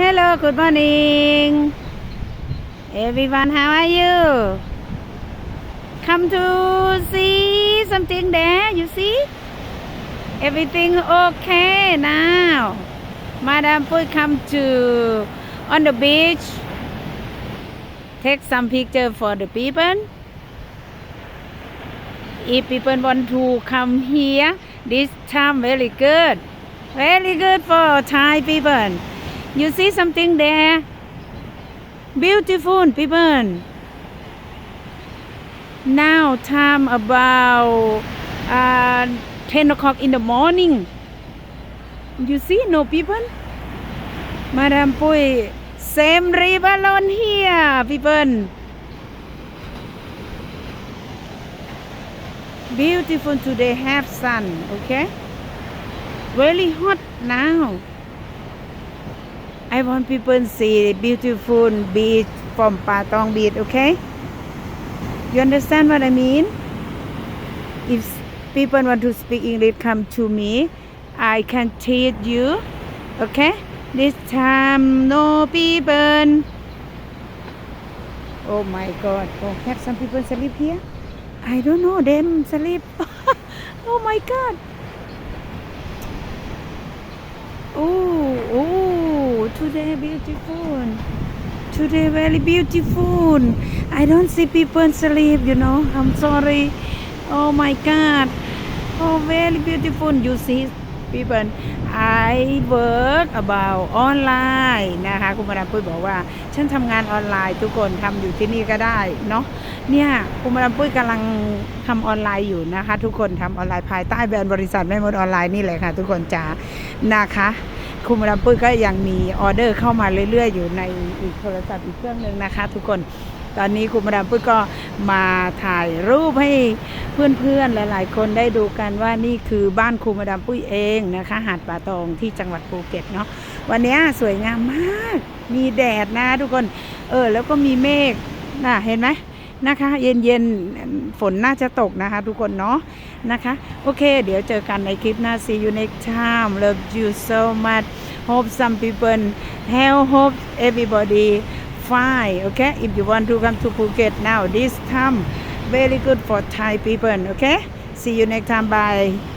Hello, good morning. Everyone, how are you? Come to see something there, you see? Everything okay now. Madam Pui come to on the beach. Take some picture for the people. If people want to come here, this time very good. Very good for Thai people. You see something there? Beautiful people. Now time about uh, 10 o'clock in the morning. You see no people? Madam Pui, same river alone here, people. Beautiful today, have sun, okay? Very hot now. I want people see beautiful beach from Patong Beach, okay? You understand what I mean? If people want to speak English, come to me. I can teach you, okay? This time, no people. Oh my God! Oh, have some people sleep here? I don't know them sleep. oh my God! Oh, today beautiful. Today very beautiful. I don't see people sleep, you know. I'm sorry. Oh my God. Oh, very beautiful. You see people. I work about online นะคะคุณมาดามปุ้ยบอกว่า ฉันทำงานออนไลน์ทุกคนทำอยู่ที่นี่ก็ได้เนาะเนี่ยคุณมาดามปุ้ยกำลังทำออนไลน์อยู่นะคะ ทุกคนทำออนไลน์ภายใต้แบรนด์บริษัทแม่มดออนไลน์นี่แหละค่ะ ทุกคนจ้านะคะ คุณมาดามปุ้ยก็ยังมีออเดอร์เข้ามาเรื่อย ๆ อยู่ในอีกโทรศัพท์อีกเครื่องหนึ่งนะคะ ทุกคนตอนนี้คุณมาดามปุ้ยก็มาถ่ายรูปให้เพื่อนๆหลายๆ คนได้ดูกันว่านี่คือบ้านครูมาดามปุ้ยเองนะคะ หาดป่าตองที่จังหวัดภูเก็ตเนาะวันนี้สวยงามมาก มีแดดนะทุกคน เออ แล้วก็มีเมฆน่ะเห็นไหม นะคะ เย็นๆฝนน่าจะตกนะคะ ทุกคนเนาะนะคะ โอเค เดี๋ยวเจอกันในคลิปหน้า see you next time love you so much hope some people help hope everybody fine okay if you want to come to Phuket now this time very good for Thai people okay see you next time bye